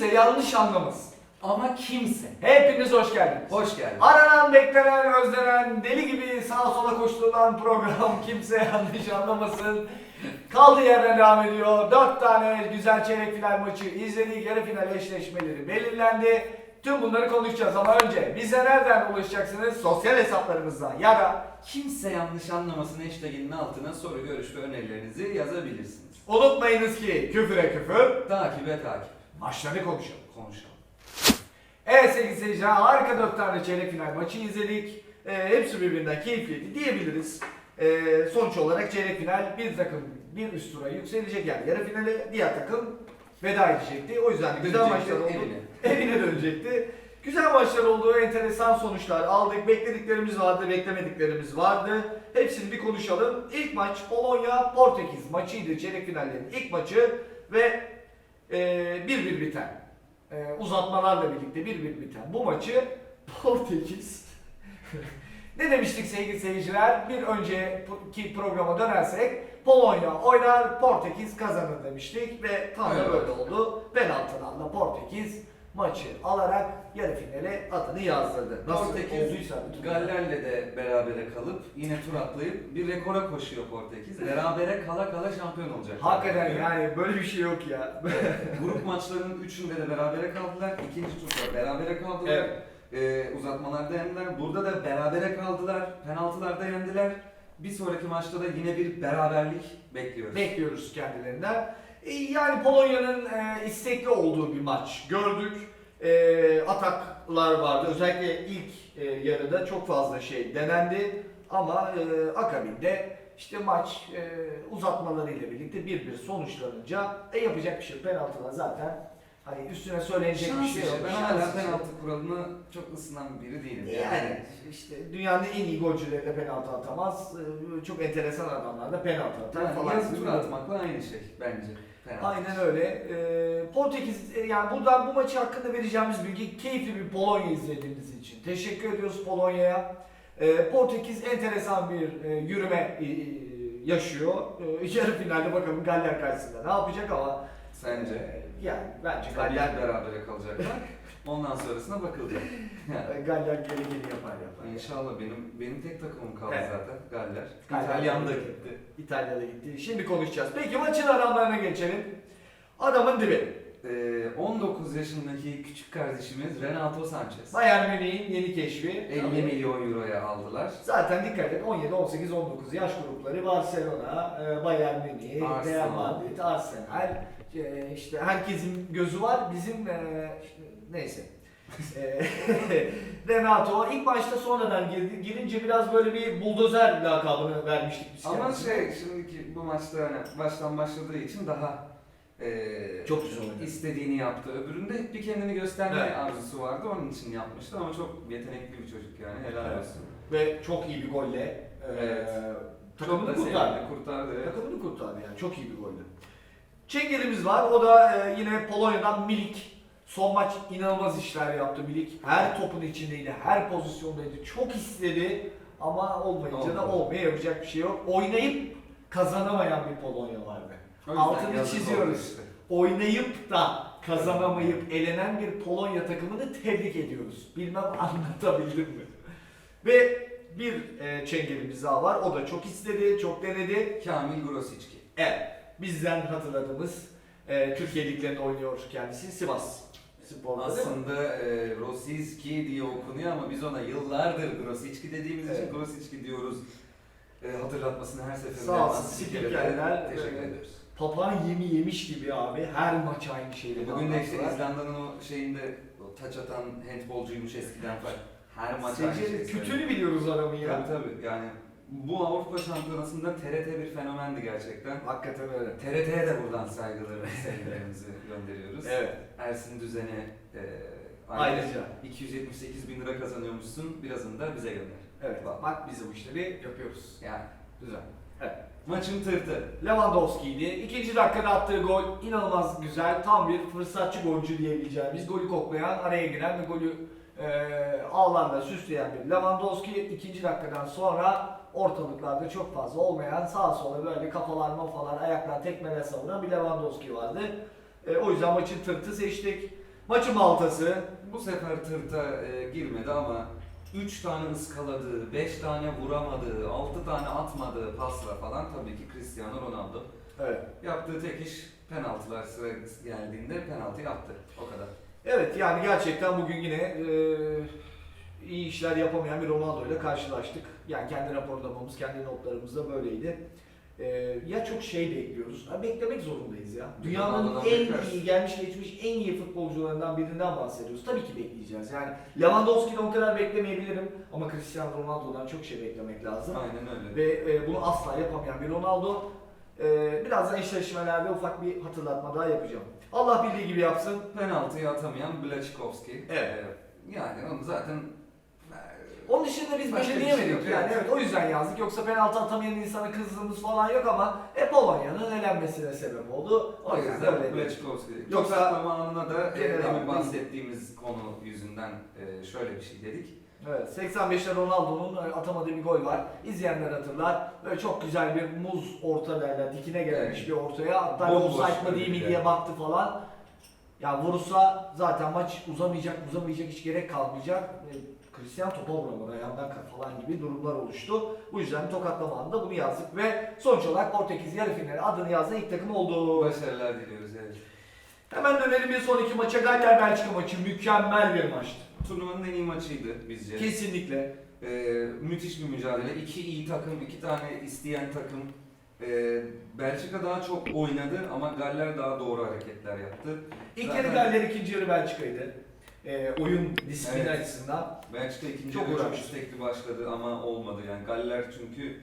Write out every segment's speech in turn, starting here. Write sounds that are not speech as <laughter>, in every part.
kimse yanlış anlamasın. Ama kimse. Hepiniz hoş geldiniz. Hoş geldin. Aranan, beklenen, özlenen, deli gibi sağa sola koşturulan program <laughs> kimse yanlış anlamasın. Kaldığı yerden devam ediyor. Dört tane güzel çeyrek final maçı izledik. Yarı final eşleşmeleri belirlendi. Tüm bunları konuşacağız ama önce bize nereden ulaşacaksınız? Sosyal hesaplarımızdan ya da Kimse yanlış anlamasın hashtaginin altına soru, görüş ve önerilerinizi yazabilirsiniz. unutmayınız ki küfüre küfür, Takibe takip. Maçları konuşalım. Konuşalım. Evet sevgili seyirciler harika dört tane çeyrek final maçı izledik. Ee, hepsi birbirinden keyifliydi diyebiliriz. Ee, sonuç olarak çeyrek final bir takım bir üst tura yükselecek yani yarı finale diğer takım veda edecekti. O yüzden de güzel maçlar oldu. evine. Evine dönecekti. Güzel maçlar oldu, enteresan sonuçlar aldık. Beklediklerimiz vardı, beklemediklerimiz vardı. Hepsini bir konuşalım. İlk maç Polonya-Portekiz maçıydı. Çeyrek finallerin ilk maçı ve e, 1-1 biten, e, uzatmalarla birlikte 1-1 biten bu maçı Portekiz <laughs> ne demiştik sevgili seyirciler? Bir önceki programa dönersek Polonya oynar, Portekiz kazanır demiştik ve tam da Evet. böyle oldu. Penaltılarla Portekiz maçı alarak yarı finale adını yazdırdı. Nasıl Portekiz olduysa bütün Galler'le de berabere kalıp yine tur atlayıp bir rekora koşuyor Portekiz. Berabere kala kala şampiyon olacak. Hakikaten yani böyle bir şey yok ya. <laughs> Grup maçlarının üçünde de berabere kaldılar. İkinci turda berabere kaldılar. Evet. Ee, uzatmalarda yendiler. Burada da berabere kaldılar. Penaltılarda yendiler. Bir sonraki maçta da yine bir beraberlik bekliyoruz. Bekliyoruz kendilerinden. E, Yani Polonya'nın e, istekli olduğu bir maç gördük. E, ataklar vardı. Özellikle ilk e, yarıda çok fazla şey denendi. Ama e, akabinde işte maç e, uzatmalarıyla birlikte 1-1 sonuçlanınca e, yapacak bir şey. Penaltılar zaten hani üstüne söylenecek bir şey yok. Ben hala penaltı kuralına çok ısınan biri değilim. Yani işte dünyanın en iyi golcüleri de penaltı atamaz. E, Çok enteresan adamlar da penaltı atar Yani falan. yazı tur atmakla aynı şey bence. Penaltı. Aynen öyle. Ee, Portekiz e, yani buradan bu maçı hakkında vereceğimiz bilgi keyifli bir Polonya izlediğiniz için. Teşekkür ediyoruz Polonya'ya. Ee, Portekiz enteresan bir e, yürüme e, yaşıyor. Ee, <laughs> yarı finalde bakalım Galler karşısında ne yapacak ama Sence? e, yani bence ki Galler berabere kalacaklar. <laughs> Ondan sonrasına bakılacak. <laughs> Yani Galler gerekeni yapar yapar. İnşallah benim benim tek takımım kaldı Evet. zaten Galler. Galler gitti. gitti. İtalya'da gitti. Şimdi konuşacağız. Peki maçın adamlarına geçelim. Adamın dibi. Ee, 19 yaşındaki küçük kardeşimiz Renato Sanchez. Bayern Münih'in yeni keşfi. 50 milyon euroya aldılar. Zaten dikkat et 17, 18, 19 yaş grupları Barcelona, e, Bayern Münih, Arsenal. Real Madrid, Arsenal. e, işte herkesin gözü var. Bizim e, işte neyse. <laughs> Renato ilk başta sonradan girdi. Girince biraz böyle bir buldozer lakabını vermiştik biz Ama kendisine. şey şimdiki bu maçta hani baştan başladığı için daha e, Çok güzel oynadı. istediğini yaptı. Öbüründe hep bir kendini gösterme Evet. arzusu vardı. Onun için yapmıştı ama çok yetenekli bir çocuk yani. Helal Evet. olsun. Ve çok iyi bir golle e, Evet. takımını da kurtardı. kurtardı. evet. Takımını kurtardı yani. Çok iyi bir goldü. Çengelimiz var. O da e, yine Polonya'dan Milik. Son maç inanılmaz işler yaptı Milik. Her topun içindeydi. Her pozisyondaydı. Çok istedi. Ama olmayınca da olmaya yapacak bir şey yok. Oynayıp kazanamayan bir Polonya vardı. Altını çiziyoruz. Oynayıp da kazanamayıp elenen bir Polonya takımını tebrik ediyoruz. Bilmem <laughs> anlatabildim mi? Ve bir e, çengelimiz daha var. O da çok istedi, çok denedi. Kamil Grosicki. Evet, bizden hatırladığımız e, Türkiye liglerinde oynuyor kendisi Sivas Mi? Aslında e, Rosicki diye okunuyor ama biz ona yıllardır Grosicki dediğimiz Evet. için Grosicki diyoruz. E, hatırlatmasını her seferinde Sağ olsun, spikerler, Teşekkür evet. ediyoruz. Papağan yemi yemiş gibi abi. Her maç aynı şeyleri Bugün de işte. İzlanda'nın o şeyinde o taç atan handbolcuymuş eskiden falan. Her maç aynı Seyirci- şeyi söylüyor. Kütüğünü biliyoruz adamın ya. Tabii tabii yani bu Avrupa Şampiyonası'nda TRT bir fenomendi gerçekten. Hakikaten öyle. TRT'ye de buradan saygılarımızı, sevgilerimizi <laughs> gönderiyoruz. Evet. Ersin Düzen'e e, Ayrıca. 278 bin lira kazanıyormuşsun, birazını da bize gönder. Evet. Bak biz bu işleri yapıyoruz. Yani Güzel. maçın tırtı. Lewandowski'ydi. İkinci dakikada attığı gol inanılmaz güzel. Tam bir fırsatçı golcü diyebileceğimiz golü koklayan, araya giren ve golü e, ağlarla süsleyen bir Lewandowski. ikinci dakikadan sonra ortalıklarda çok fazla olmayan sağa sola böyle kafalar mafalar ayaklar tekmeler savuran bir Lewandowski vardı. E, o yüzden maçın tırtı seçtik. Maçın baltası. Bu sefer tırta e, girmedi ama 3 tane ıskaladığı, 5 tane vuramadığı, 6 tane atmadığı pasla falan tabii ki Cristiano Ronaldo. Evet. Yaptığı tek iş penaltılar sıra geldiğinde penaltı yaptı. O kadar. Evet yani gerçekten bugün yine e, iyi işler yapamayan bir Ronaldo ile karşılaştık. Yani kendi raporlamamız, kendi notlarımız da böyleydi. E, ya çok şey bekliyoruz. Ha, beklemek zorundayız ya. Dünyanın en bekleriz. iyi, gelmiş geçmiş en iyi futbolcularından birinden bahsediyoruz. Tabii ki bekleyeceğiz. Yani Lewandowski'den o kadar beklemeyebilirim ama Cristiano Ronaldo'dan çok şey beklemek lazım. Aynen öyle. Ve e, bunu asla yapamayan bir Ronaldo. E, birazdan eşleşmelerde ufak bir hatırlatma daha yapacağım. Allah bildiği gibi yapsın. Penaltıyı atamayan Blaçkovski. Evet. Ee, Yani onu zaten Onun dışında biz Başka böyle bir şey diyemedik yok, yani evet. evet o yüzden yazdık yoksa penaltı atamayan insana kızdığımız falan yok ama hep Polonya'nın elenmesine sebep oldu. O yüzden öyle. Blaçkovski. Yoksa- Yoksa zamanına da e, Genel demin olarak bahsettiğimiz konu yüzünden e, şöyle bir şey dedik. Evet 85'te Ronaldo'nun atamadığı bir gol var. İzleyenler hatırlar. Böyle çok güzel bir muz orta derler dikine gelmiş Evet. bir ortaya. Hatta Bomboş offside mı böyle değil mi bir diye yer. baktı falan. Ya vurursa zaten maç uzamayacak, uzamayacak hiç gerek kalmayacak. E, Cristiano topa vuramadı ayağından falan gibi durumlar oluştu. Bu yüzden tokatlama anında bunu yazdık ve sonuç olarak Portekiz yarı finali adını yazdığı ilk takım oldu. Başarılar diliyoruz evet. Hemen dönelim bir sonraki maça. Galler Belçika maçı mükemmel bir maçtı. Turnuvanın en iyi maçıydı bizce. Kesinlikle. Ee, müthiş bir mücadele. İki iyi takım, iki tane isteyen takım. Ee, Belçika daha çok oynadı ama Galler daha doğru hareketler yaptı. İlk Zaten- yarı Galler, ikinci yarı Belçika'ydı. E, oyun disiplini Evet. açısından. Belçika ikinci Çok yarı çok uğraştı. istekli başladı ama olmadı yani. Galler çünkü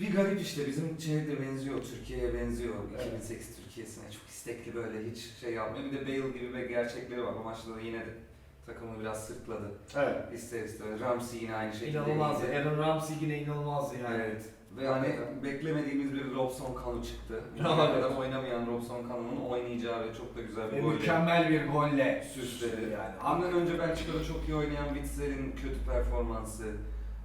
bir garip işte bizim şeye de benziyor, Türkiye'ye benziyor. Evet. 2008 Türkiye'sine çok istekli böyle hiç şey yapmıyor. Bir de Bale gibi bir gerçekleri var. O maçta da yine de takımı biraz sırtladı. Evet. İster istemez. Ramsey yine aynı şekilde İnanılmazdı. iyiydi. Aaron Ramsey yine inanılmazdı yani. Evet. Ve hani beklemediğimiz bir Robson Kanu çıktı. Bugüne kadar oynamayan Robson Kanu'nun oynayacağı ve çok da güzel Ve bir golle mükemmel bir golle süsledi. yani. Ondan önce Belçika'da çok iyi oynayan Witzel'in kötü performansı,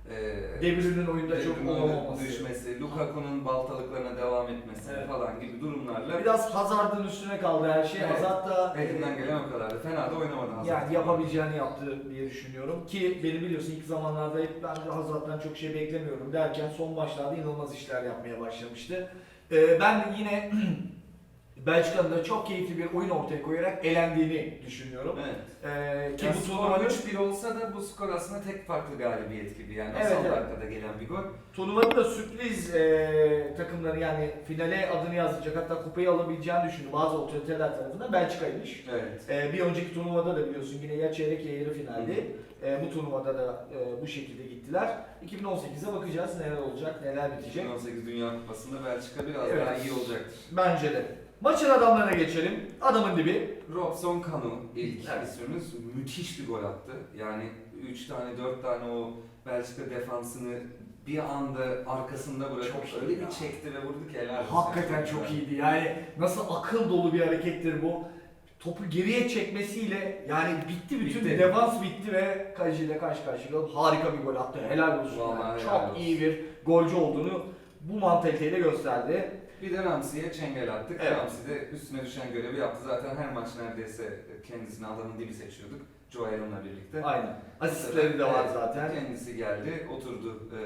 e, De Bruyne'nin oyunda çok olamaması. düşmesi, Lukaku'nun baltalıklarına devam etmesi Evet. falan gibi durumlarla Biraz Hazard'ın üstüne kaldı her şey. Evet. Hazard da elinden gelen o kadardı. Fena da oynamadı Hazard. yani yapabileceğini yaptı diye düşünüyorum. Ki beni biliyorsun ilk zamanlarda hep ben de Hazard'dan çok şey beklemiyorum derken son maçlarda inanılmaz işler yapmaya başlamıştı. Ee, ben yine <clears throat> Belçika'nın da çok keyifli bir oyun ortaya koyarak elendiğini düşünüyorum. Evet. Ee, ki Yani bu skor turnuvanın 3-1 olsa da bu skor aslında tek farklı galibiyet gibi yani. Evet, son evet. dakikada gelen bir gol. Turnuvanın da sürpriz e, takımları yani finale adını yazacak hatta kupayı alabileceğini düşündü bazı otoriteler tarafından Belçika'ymış. Evet. E, bir önceki turnuvada da biliyorsun yine ya çeyrek ya yarı finaldi. E, bu turnuvada da e, bu şekilde gittiler. 2018'e bakacağız neler olacak, neler bitecek. 2018 Dünya Kupası'nda Belçika biraz Evet. daha iyi olacaktır. Bence de. Maçın adamlarına geçelim. Adamın dibi. Robson Kanu ilk Evet. müthiş bir gol attı. Yani 3 tane 4 tane o Belçika defansını bir anda arkasında bırakıp Çok öyle ya. bir çekti ve vurdu ki helal olsun. Hakikaten çok iyiydi. Yani nasıl akıl dolu bir harekettir bu. Topu geriye çekmesiyle yani bitti bütün Bitti. defans bitti ve kaleciyle karşı karşıya kalıp harika bir gol attı. Helal olsun. Vallahi yani. helal Çok olsun. iyi bir golcü olduğunu bu mantaliteyle gösterdi. Bir de Ramsey'e çengel attık. Evet. Ramsey de üstüne düşen görevi yaptı. Zaten her maç neredeyse kendisini adamın dibi seçiyorduk. Joe Allen'la birlikte. Aynen. Asistleri de var Evet, zaten. Kendisi geldi, oturdu e,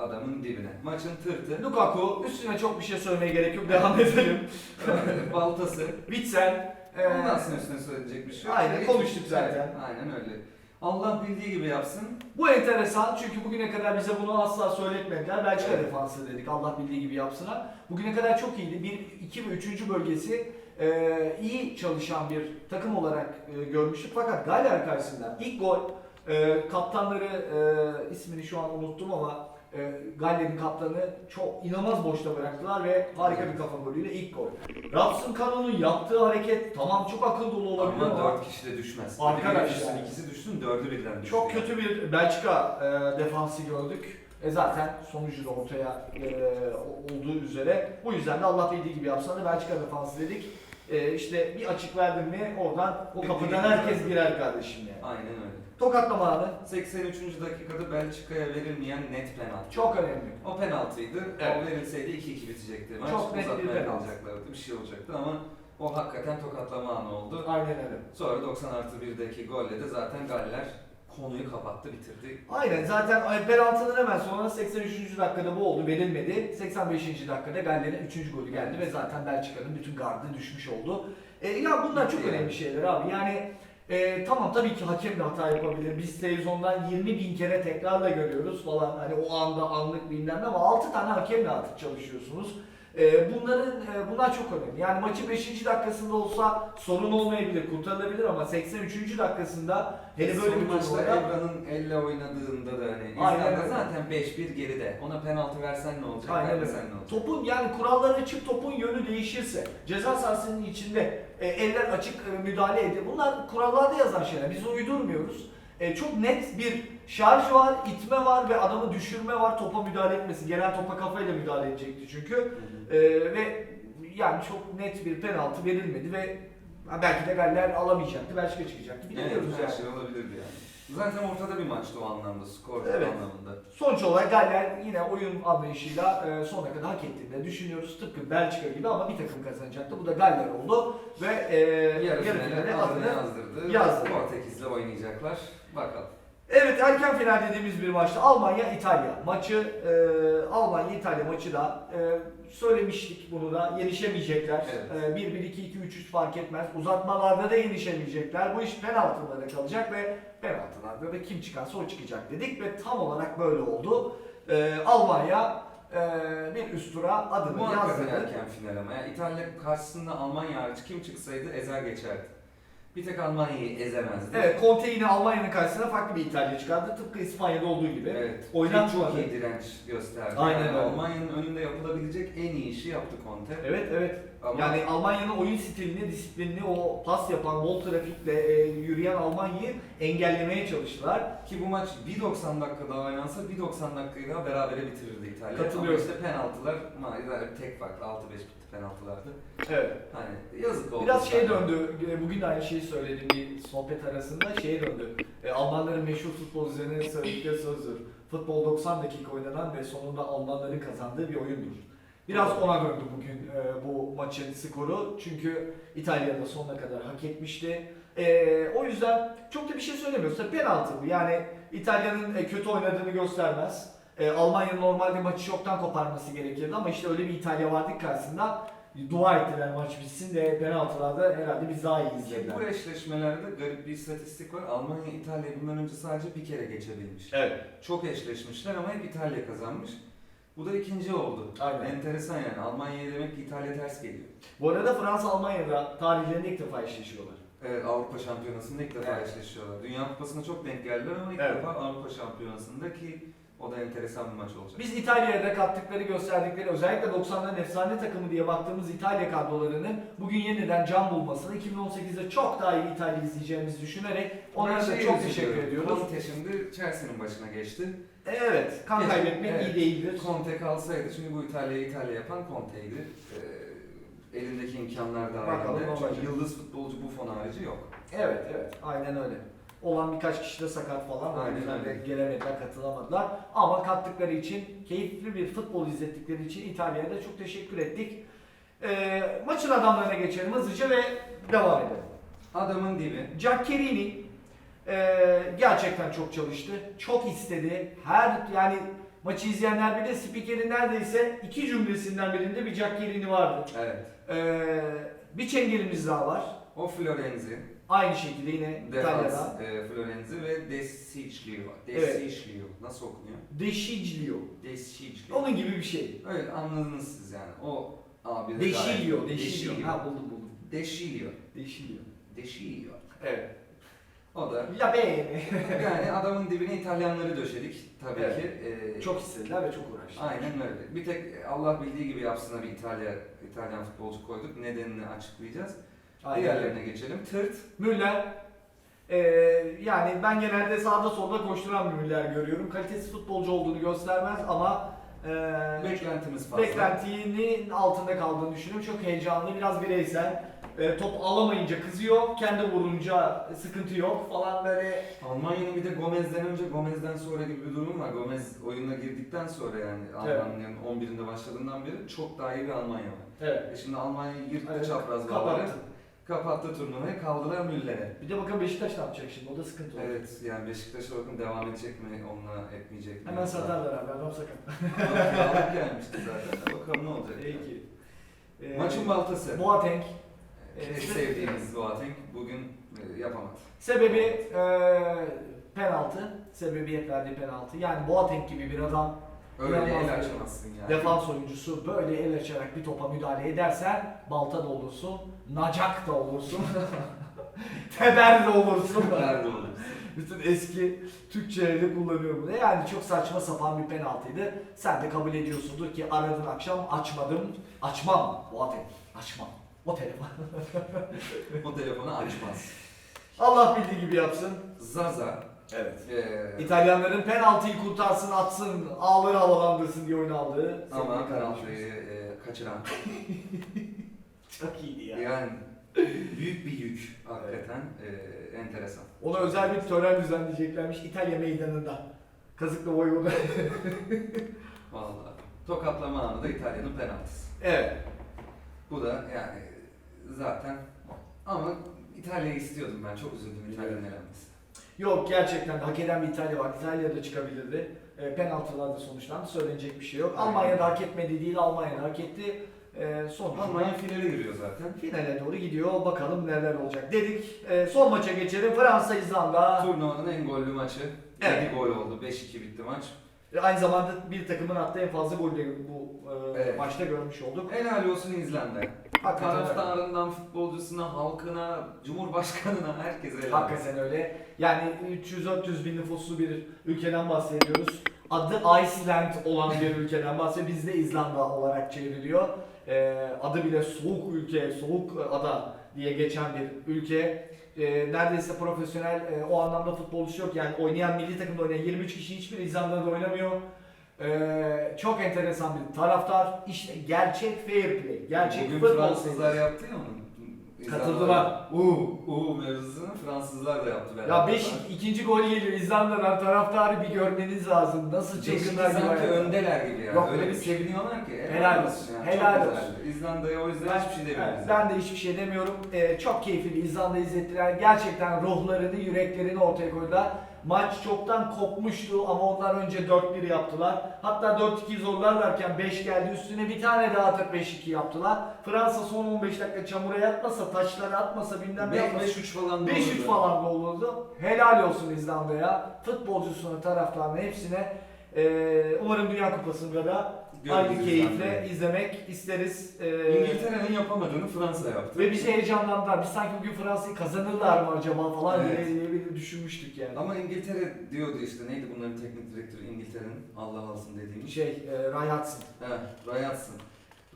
adamın dibine. Maçın tırtı, Lukaku üstüne çok bir şey söylemeye gerek yok. Devam edelim. e, baltası. Witsel. e, Ondan sonra üstüne söyleyecek bir şey yok. Aynen, konuştuk zaten. Aynen öyle. Allah bildiği gibi yapsın. Bu enteresan çünkü bugüne kadar bize bunu asla söyletmediler. Belçika Evet. defansı dedik Allah bildiği gibi yapsına. Bugüne kadar çok iyiydi. Bir, iki ve üçüncü bölgesi e, iyi çalışan bir takım olarak e, görmüştük. Fakat Galler karşısında ilk gol e, kaptanları e, ismini şu an unuttum ama e, Galler'in kaptanı çok inanılmaz boşta bıraktılar ve harika bir kafa golüyle ilk gol. Robson Cano'nun yaptığı hareket tamam çok akıl dolu olabilir Ama ama dört kişi de düşmez. Arkadaş Biri düşsün, ikisi düşsün, dördü birden düşsün. Çok kötü bir Belçika e, defansı gördük. E zaten sonucu da ortaya e, olduğu üzere. Bu yüzden de Allah bildiği gibi yapsa da Belçika defansı dedik. E, işte bir açık verdim mi oradan o kapıdan herkes girer kardeşim yani. Aynen öyle. Tokatlama anı 83. dakikada Belçika'ya verilmeyen net penaltı. çok önemli. O penaltıydı. Evet. O verilseydi 2-2 bitecekti. Maç Çok net bir uzatmaya penaltı. kalacaklardı. Bir şey olacaktı ama O hakikaten tokatlama anı oldu. Aynen öyle. Sonra 90 artı 1'deki golle de zaten Galler konuyu kapattı, bitirdi. Aynen zaten penaltının hemen sonra 83. dakikada bu oldu verilmedi. 85. dakikada Galler'in 3. golü geldi ve zaten Belçika'nın bütün gardı düşmüş oldu. E, ya bunlar çok önemli şeyler abi. Yani e, tamam tabii ki hakem de hata yapabilir. Biz televizyondan 20 bin kere tekrarla görüyoruz falan. Hani o anda anlık bilmem ne ama 6 tane hakemle artık çalışıyorsunuz. E, bunların e, bunlar çok önemli. Yani maçı 5. dakikasında olsa sorun olmayabilir, kurtarılabilir ama 83. dakikasında hele böyle bir maçta Ebra'nın elle oynadığında da hani Aynen İzlanda öyle. zaten 5-1 geride. Ona penaltı versen ne olacak? Aynen öyle. vermesen ne olacak? Topun yani kuralları açık topun yönü değişirse ceza sahasının içinde e, eller açık e, müdahale ediyor. Bunlar kurallarda yazan şeyler. Biz uydurmuyoruz. E, çok net bir şarj var, itme var ve adamı düşürme var. Topa müdahale etmesi. Gelen topa kafayla müdahale edecekti çünkü. E, ve yani çok net bir penaltı verilmedi ve belki de Galler alamayacaktı. Belçika çıkacaktı. Evet, Bilemiyoruz her yani. şey olabilirdi yani. Zaten ortada bir maçtı o anlamda, skor Evet. anlamında. Sonuç olarak Galler yine oyun anlayışıyla e, sonuna kadar hak ettiğini de düşünüyoruz. Tıpkı Belçika gibi ama bir takım kazanacaktı. Bu da Galler oldu ve e, Yarı finale adını yazdırdı. yazdı. Portekiz'le oynayacaklar. Bakalım. Evet erken final dediğimiz bir maçta Almanya İtalya maçı e, Almanya İtalya maçı da e, söylemiştik bunu da yenişemeyecekler. Evet. E, 1 1 2 2 3 3 fark etmez. Uzatmalarda da yenişemeyecekler. Bu iş penaltılara kalacak ve penaltılarda da kim çıkarsa o çıkacak dedik ve tam olarak böyle oldu. E, Almanya e, bir üst tura adını Bu hakikaten yazdırdı. erken final ama. Yani İtalya karşısında Almanya hariç kim çıksaydı ezer geçerdi. Bir tek Almanya'yı ezemezdi. Evet, Conte yine Almanya'nın karşısına farklı bir İtalya çıkardı. Tıpkı İspanya'da olduğu gibi. Evet. Ki çok iyi direnç gösterdi. Aynen Yani öyle. Almanya'nın önünde yapılabilecek en iyi işi yaptı Conte. Evet evet. Ama Yani Almanya'nın oyun stilini, disiplinini, o pas yapan, bol trafikle e, yürüyen Almanya'yı engellemeye çalıştılar. ki bu maç 1.90 dakika daha oynansa 1.90 dakikayı daha berabere bitirirdi İtalya. Katılıyorum. Ama işte penaltılar maalesef tek farklı 6-5 bitti penaltılardı. Evet. Hani yazık oldu. Biraz şey İtalya. döndü, e, bugün de aynı şeyi söyledim bir sohbet arasında, şeye döndü. E, Almanların meşhur futbolcularının söyledikleri sözdür. Futbol 90 dakika oynanan ve sonunda Almanların kazandığı bir oyundur. Biraz ona döndü bugün e, bu maçın skoru. Çünkü İtalya da sonuna kadar hak etmişti. E, o yüzden çok da bir şey söylemiyoruz. Tabii penaltı bu. Yani İtalya'nın e, kötü oynadığını göstermez. E, Almanya'nın normalde maçı çoktan koparması gerekirdi ama işte öyle bir İtalya vardı ki karşısında. Dua ettiler maç bitsin de penaltılarda herhalde biz daha iyi izlediler. bu eşleşmelerde garip bir istatistik var. Almanya İtalya bundan önce sadece bir kere geçebilmiş. Evet. Çok eşleşmişler ama hep İtalya kazanmış. Bu da ikinci oldu. Aynen. Enteresan yani. Almanya'ya demek ki İtalya ters geliyor. Bu arada Fransa Almanya'da tarihlerinde ilk defa eşleşiyorlar. Evet Avrupa Şampiyonası'nda ilk defa Evet. eşleşiyorlar. Dünya Kupası'na çok denk geldiler ama ilk Evet. defa Avrupa Şampiyonası'nda ki o da enteresan bir maç olacak. Biz İtalya'ya da kattıkları, gösterdikleri özellikle 90'ların efsane takımı diye baktığımız İtalya kadrolarının bugün yeniden can bulmasını 2018'de çok daha iyi İtalya izleyeceğimizi düşünerek onlara da çok teşekkür ediyoruz. Conte şimdi Chelsea'nin başına geçti. Evet, kan Keşke- kaybetmek evet. iyi değildir. Conte kalsaydı çünkü bu İtalya'yı İtalya yapan Conte'ydi. Ee, elindeki imkanlar Bakalım dahilinde. olacak. Çünkü yıldız futbolcu Buffon harici yok. Evet, evet, aynen öyle. Olan birkaç kişi de sakat falan. O Aynen yüzden de öyle. gelemediler, katılamadılar. Ama kattıkları için, keyifli bir futbol izlettikleri için İtalya'ya da çok teşekkür ettik. Ee, maçın adamlarına geçelim hızlıca ve devam edelim. Adamın dibi. Giaccherini e, gerçekten çok çalıştı. Çok istedi. Her yani maçı izleyenler bilir spikerin neredeyse iki cümlesinden birinde bir Giaccherini vardı. Evet. E, bir çengelimiz daha var. O Florenzi, Aynı şekilde yine İtalya'da. defans e, Florenzi ve Desiclio. Desiclio. Nasıl okunuyor? Deşiclio. Desiclio. Onun gibi bir şey. Öyle anladınız siz yani. O abi de Deşilio. gayet- Deşilio. Ha buldum buldum. Deşilio. Deşilio. Deşilio. Evet. O da La bene. yani adamın dibine İtalyanları döşedik tabii Evet. ki. Ee, çok istediler ve çok uğraştılar. Aynen öyle. Bir tek Allah bildiği gibi yapsına bir İtalya İtalyan futbolcu koyduk. Nedenini açıklayacağız. Aynen. Diğerlerine geçelim. Tırt. Müller e, yani ben genelde sağda solda koşturan bir Müller görüyorum. Kalitesiz futbolcu olduğunu göstermez ama e, Beklentimiz fazla. beklentinin altında kaldığını düşünüyorum. Çok heyecanlı, biraz bireysel. E, top alamayınca kızıyor. Kendi vurunca sıkıntı yok falan böyle. Almanya'nın bir de Gomez'den önce Gomez'den sonra gibi bir durum var. Gomez oyuna girdikten sonra yani Evet. Almanya'nın 11'inde başladığından beri çok daha iyi bir Almanya var. Evet. E şimdi Almanya yırttı Evet, çapraz bağları. Kapattı. Kapattı turnuvayı kaldılar Müller'e. Bir de bakalım Beşiktaş ne yapacak şimdi o da sıkıntı oldu. Evet yani Beşiktaş'a bakın devam edecek mi onunla etmeyecek mi? Hemen satarlar abi adam sakat. Kiralık gelmişti zaten. Bakalım ne olacak. Peki. Ee, Maçın baltası. Boateng. En sevdiğimiz Boateng bugün e, yapamadı. Sebebi e, penaltı. Sebebiyet verdiği penaltı. Yani Boateng gibi bir adam Öyle el açamazsın yani. defans oyuncusu böyle el açarak bir topa müdahale edersen balta da olursun, nacak da olursun, <laughs> teber de olursun. Nerede olur? Bütün eski Türkçeleri kullanıyor bunu. Yani çok saçma sapan bir penaltıydı. Sen de kabul ediyorsundur ki aradın akşam açmadım. Açmam Boateng. Açmam. O telefon. <laughs> O telefonu açmaz. Allah bildiği gibi yapsın. Zaza. Evet. E, İtalyanların penaltıyı kurtarsın, atsın, ağları havalandırsın diye oyun aldığı. ama penaltıyı e, kaçıran. <laughs> Çok iyiydi ya. Yani büyük bir yük hakikaten e, enteresan. Ona özel bir tören düzenleyeceklermiş İtalya meydanında. Kazıklı Voyvoda. <laughs> Vallahi. Tokatlama anı da İtalya'nın penaltısı. evet. Bu da yani zaten ama İtalya'yı istiyordum ben. Çok üzüldüm İtalya'nın elenmesi. Yok gerçekten de hak eden bir İtalya var. İtalya'da çıkabilirdi. E, penaltılarda sonuçlandı. Söylenecek bir şey yok. Aynen. Almanya'da hak etmedi değil, Almanya'da hak etti. E, sonuçta Almanya finale giriyor zaten. finale doğru gidiyor. Bakalım neler olacak dedik. E, son maça geçelim. Fransa İzlanda. Turnuvanın en gollü maçı. Evet. 7 gol oldu. 5-2 bitti maç. E, aynı zamanda bir takımın attığı en fazla golü bu e, Evet. maçta görmüş olduk. Helal olsun İzlanda. Hakikaten öyle. Taraftarından futbolcusuna, halkına, cumhurbaşkanına herkese helal olsun. Hakikaten öyle. Yani 300-400 bin nüfuslu bir ülkeden bahsediyoruz. Adı Iceland olan bir <laughs> ülkeden bahsediyoruz. Bizde İzlanda olarak çevriliyor. Ee, adı bile soğuk ülke, soğuk ada diye geçen bir ülke. Ee, neredeyse profesyonel e, o anlamda futbolcusu yok. Yani oynayan milli takımda oynayan 23 kişi hiçbir İzlanda'da oynamıyor. Ee, çok enteresan bir taraftar. İşte gerçek fair play. Gerçek Bugün futbol Fransızlar sevgisi. yaptı ya onu. Katıldılar. Uuu, uuu mevzusunu Fransızlar da yaptı beraber. Ya 5 ikinci gol geliyor İzlanda'dan taraftarı bir görmeniz lazım. Nasıl çılgınlar gibi. sanki öndeler gibi yani. Yok, Öyle bir şey. seviniyorlar ki. Helal olsun, Yani. helal Çok olsun. güzeldi. İzlanda'ya o yüzden hiçbir şey demiyoruz. Evet, ben de hiçbir şey demiyorum. Ee, çok keyifli bir İzlanda izlettiler. Gerçekten ruhlarını, yüreklerini ortaya koydular. Maç çoktan kopmuştu ama onlar önce 4-1 yaptılar. Hatta 4-2 zorlarlarken 5 geldi. Üstüne bir tane daha atıp 5-2 yaptılar. Fransa son 15 dakika çamura yatmasa, taşlara atmasa, bilmem ne yapmasa 5-3 falan da 5-3 olurdu. falan da olurdu. Helal olsun İzlanda'ya. Futbolcusuna, taraftarına hepsine. Ee, umarım Dünya Kupası'nda da aynı keyifle izlemek isteriz. Ee, İngiltere'nin yapamadığını Fransa yaptı. ve bizi heyecanlandılar. Biz sanki bugün Fransa'yı kazanırlar mı acaba falan Evet. diye, diye bir düşünmüştük yani. Ama İngiltere diyordu işte neydi bunların teknik direktörü İngiltere'nin Allah alsın dediğimiz. şey, e, Ray Hudson. He, Roy Hodgson.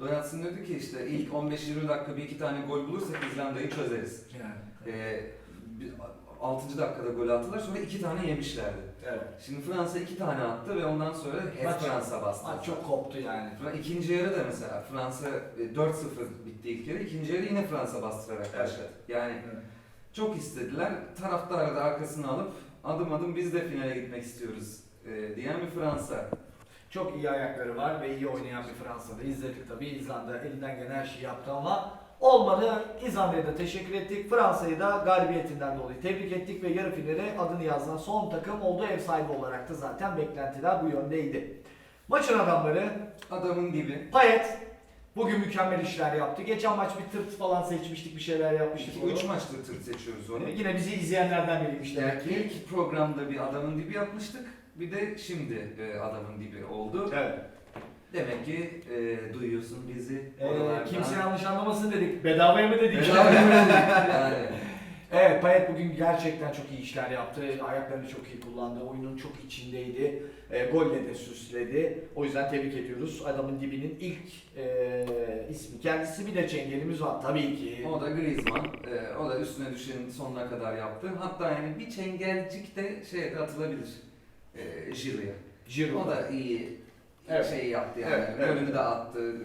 Roy Hodgson diyordu ki işte ilk 15-20 dakika bir iki tane gol bulursak İzlanda'yı çözeriz. Yani. Ee, 6. dakikada gol attılar sonra iki tane yemişlerdi. Evet. Şimdi Fransa iki tane attı ve ondan sonra hep Maç- Fransa bastı. Maç çok koptu yani. Fra- İkinci yarı da mesela Fransa e, 4-0 bitti ilk yarı. İkinci yarı yine Fransa bastırarak Evet. başladı. Yani Evet. çok istediler. Taraftarı da arkasına alıp adım adım biz de finale gitmek istiyoruz e, diyen bir Fransa. Çok iyi ayakları var ve iyi oynayan bir Fransa'da izledik tabii. İzlanda elinden gelen her şeyi yaptı ama olmadı. İzlanda'ya da teşekkür ettik. Fransa'yı da galibiyetinden dolayı tebrik ettik ve yarı finale adını yazılan son takım oldu. Ev sahibi olarak da zaten beklentiler bu yöndeydi. Maçın adamları Adamın gibi. Payet bugün mükemmel işler yaptı. Geçen maç bir tırt falan seçmiştik, bir şeyler yapmıştık. 3 onu. maçtır tır seçiyoruz onu. Ee, Yine bizi izleyenlerden biriymiş Yani demek ki. ilk programda bir adamın dibi yapmıştık. Bir de şimdi e, adamın dibi oldu. Evet. Demek ki e, duyuyorsun bizi. Ee, kimse yanlış anlamasın dedik. Bedavaya mı dedik? Bedavaya mı dedik? <laughs> yani. Evet Payet bugün gerçekten çok iyi işler yaptı. Ayaklarını çok iyi kullandı. Oyunun çok içindeydi. E, golle de süsledi. O yüzden tebrik ediyoruz. Adamın dibinin ilk e, ismi. Kendisi bir de çengelimiz var tabii ki. O da Griezmann. E, o da üstüne düşeni sonuna kadar yaptı. Hatta yani bir çengelcik de şeye de atılabilir. E, Giroud'a. Giroud. O da iyi Evet. şey yaptı yani. Evet, evet. Golünü de attı.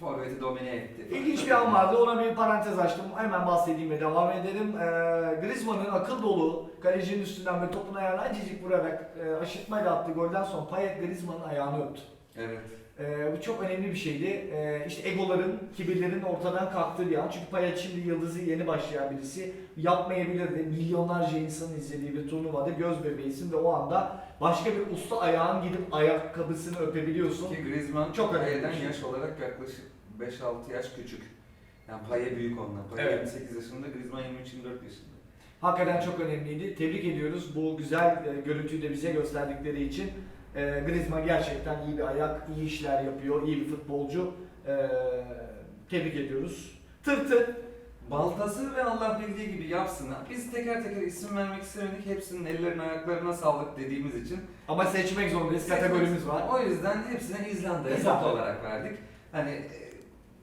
forveti domine etti. İlginç bir an vardı. Ona bir parantez açtım. Hemen bahsedeyim ve devam edelim. Ee, Griezmann'ın akıl dolu kalecinin üstünden ve topun ayağına acıcık vurarak e, aşırtmayla attığı golden sonra Payet Griezmann'ın ayağını öptü. Evet. Ee, bu çok önemli bir şeydi. Ee, işte egoların, kibirlerin ortadan kalktığı bir an. Çünkü Payet şimdi yıldızı yeni başlayan birisi. Yapmayabilirdi. Milyonlarca insanın izlediği bir turnuvada göz bebeğisin ve o anda başka bir usta ayağın gidip ayakkabısını öpebiliyorsun. Ki Griezmann Çok Paye'den şey. yaş olarak yaklaşık 5-6 yaş küçük. Yani Paye büyük ondan. Paye Evet. 28 yaşında, Griezmann 23-24 yaşında. Hakikaten çok önemliydi. Tebrik ediyoruz bu güzel e, görüntüyü de bize gösterdikleri için. E, Griezmann gerçekten iyi bir ayak, iyi işler yapıyor, iyi bir futbolcu. E, tebrik ediyoruz. Tır tır. Baltası ve Allah bildiği gibi yapsın. Biz teker teker isim vermek istemedik. Hepsinin ellerine ayaklarına sağlık dediğimiz için. Ama seçmek zorundayız. Kategorimiz var. O yüzden hepsine İzlanda'ya İzlanda. olarak verdik. Hani e,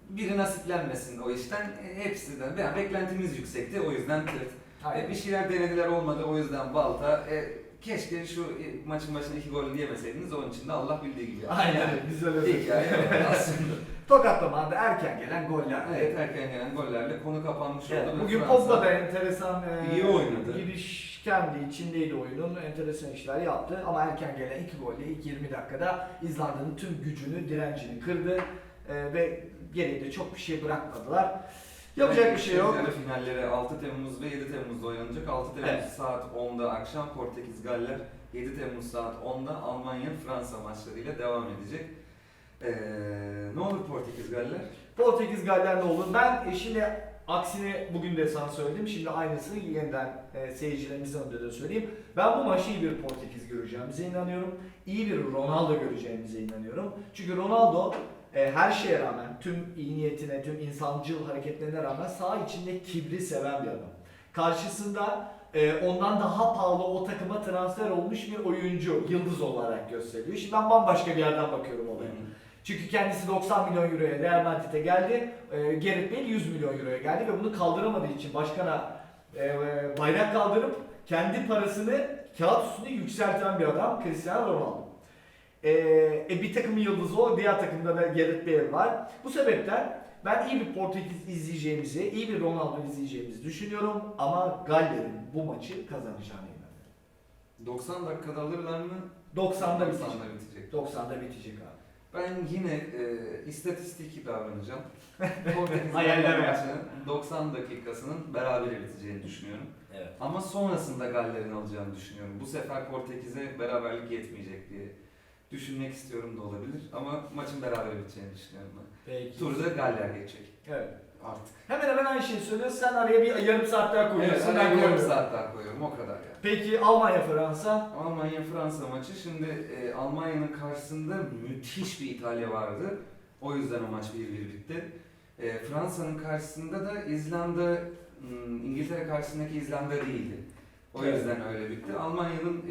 biri nasiplenmesin o işten. E, Hepsinden. Yani beklentimiz yüksekti. O yüzden tırt. E, Aynen. bir şeyler denediler olmadı. O yüzden balta. E, keşke şu e, maçın başına iki gol diyemeseydiniz. Onun için de Allah bildiği gibi. Aynen. Biz öyle Hikaye öyle aslında. <laughs> Tokatlamada erken gelen goller. evet erken gelen gollerle konu kapanmış oldu. ve bugün Fransa- Pogba da enteresan e, İyi oynadı. giriş kendi içindeydi oyunun. Enteresan işler yaptı ama erken gelen iki golle ilk 20 dakikada İzlanda'nın tüm gücünü, direncini kırdı e, ve geriye de çok bir şey bırakmadılar. Yapacak bir şey yok. Yarı finalleri 6 Temmuz ve 7 Temmuz'da oynanacak. 6 Temmuz Evet. saat 10'da akşam Portekiz Galler, 7 Temmuz saat 10'da Almanya Fransa maçlarıyla devam edecek. Ee, ne olur Portekiz Galler? Portekiz Galler ne olur? Ben e, şimdi aksine bugün de sana söyledim. Şimdi aynısını yeniden e, seyircilerimizin önünde de söyleyeyim. Ben bu maçı iyi bir Portekiz göreceğimize inanıyorum. İyi bir Ronaldo göreceğimize inanıyorum. Çünkü Ronaldo e, her şeye rağmen, tüm iyi niyetine, tüm insancıl hareketlerine rağmen saha içinde kibri seven bir adam. Karşısında e, ondan daha pahalı o takıma transfer olmuş bir oyuncu, yıldız olarak gösteriyor. Şimdi ben bambaşka bir yerden bakıyorum olaya. Çünkü kendisi 90 milyon euroya Real Madrid'e geldi. E, Gareth Bale 100 milyon euroya geldi ve bunu kaldıramadığı için başkana e, bayrak kaldırıp kendi parasını kağıt üstünde yükselten bir adam Cristiano Ronaldo. E, e, bir takımın yıldızı o, diğer takımda da Gareth Bale var. Bu sebepten ben iyi bir Portekiz izleyeceğimizi, iyi bir Ronaldo izleyeceğimizi düşünüyorum ama Galler'in bu maçı kazanacağını inanıyorum. 90 dakikada alırlar mı? 90'da bitecek. 90'da bitecek. 90'da bitecek abi. Ben yine e, istatistiki davranacağım. <laughs> Portekiz Hayaller maçının 90 dakikasının berabere biteceğini düşünüyorum. Evet. Ama sonrasında Galler'in alacağını düşünüyorum. Bu sefer Portekiz'e beraberlik yetmeyecek diye düşünmek istiyorum da olabilir. Ama maçın beraber biteceğini düşünüyorum ben. Peki. Turda Galler geçecek Evet. artık. Hemen hemen aynı şeyi söylüyorsun. Sen araya bir yarım saat daha Evet, koyuyorsun. ben ben yarım koyuyorum. saat daha koyuyorum o kadar yani. Peki Almanya Fransa. Almanya-Fransa maçı. Şimdi e, Almanya'nın karşısında müthiş bir İtalya vardı. O yüzden o maç 1-1 bitti. E, Fransa'nın karşısında da İzlanda, hmm, İngiltere karşısındaki İzlanda değildi. O Evet. yüzden öyle bitti. Almanya'nın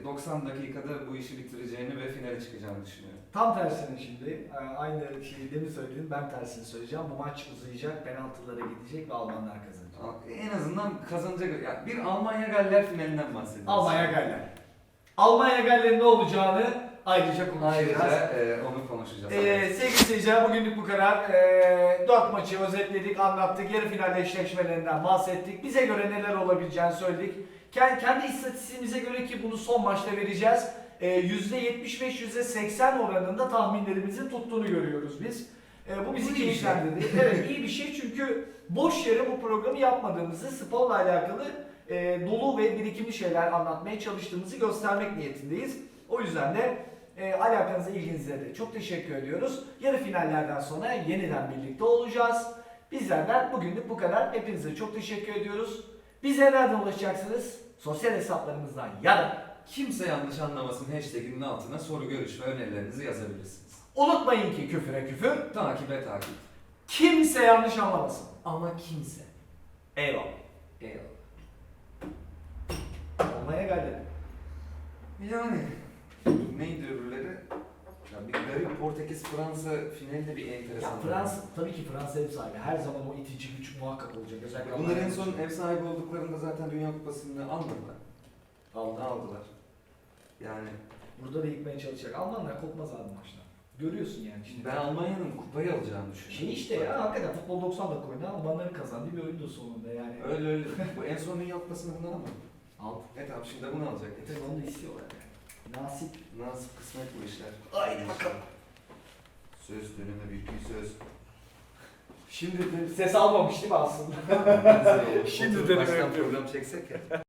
e, 90 dakikada bu işi bitireceğini ve finale çıkacağını düşünüyorum. Tam tersine şimdi. e, Aynı şeyi demin söyledin. Ben tersini söyleyeceğim. Bu maç uzayacak. Penaltılara gidecek ve Almanlar kazanacak. En azından kazanacak. Yani bir Almanya-Galler finalinden bahsediyoruz. Almanya Galler. Almanya Galler'in ne olacağını ayrıca konuşacağız. Ayrıca e, onu konuşacağız. Ee, sevgili seyirciler bugünlük bu kadar. Ee, dört maçı özetledik, anlattık. Yarı final eşleşmelerinden bahsettik. Bize göre neler olabileceğini söyledik. Kendi, kendi istatistiğimize göre ki bunu son maçta vereceğiz. Ee, %75-%80 oranında tahminlerimizin tuttuğunu görüyoruz biz. Ee, bu bizi şey. keyiflendirdi. <laughs> evet iyi bir şey çünkü boş yere bu programı yapmadığımızı, sporla alakalı e, dolu ve birikimli şeyler anlatmaya çalıştığımızı göstermek niyetindeyiz. O yüzden de e, alakanıza, ilginize de çok teşekkür ediyoruz. Yarı finallerden sonra yeniden birlikte olacağız. Bizlerden bugünlük bu kadar. Hepinize çok teşekkür ediyoruz. Bize nereden ulaşacaksınız? Sosyal hesaplarımızdan ya da Kimse yanlış anlamasın hashtaginin altına soru, görüş ve önerilerinizi yazabilirsiniz. unutmayın ki küfüre küfür, Takibe takip. kimse yanlış anlamasın. Ama kimse. Eyvallah. Eyvallah. Olmaya geldi. Yani Portekiz Fransa finalde bir enteresan. Ya Fransa tabii ki Fransa ev sahibi. Her zaman o itici güç muhakkak olacak. Özellikle Bunlar en son ev sahibi olduklarında zaten Dünya Kupası'nı almadılar. Aldı. Aldılar. Yani burada da yıkmaya çalışacak. Almanlar kopmaz abi maçtan. Görüyorsun yani şimdi. Ben Almanya'nın kupayı alacağını düşünüyorum. Şey işte ya hakikaten futbol 90 dakika oynadı Almanların kazandığı bir oyundu sonunda yani. Öyle öyle. Bu en son Dünya Kupası'nı bunlar almadı. Aldı. E tamam şimdi de bunu alacak. E tabii onu da istiyorlar yani. Nasip. Nasip kısmet bu işler. Haydi bakalım. Ses deneme bir iki ses. Şimdi de ses almamış değil mi aslında? Şimdi de program çeksek ya.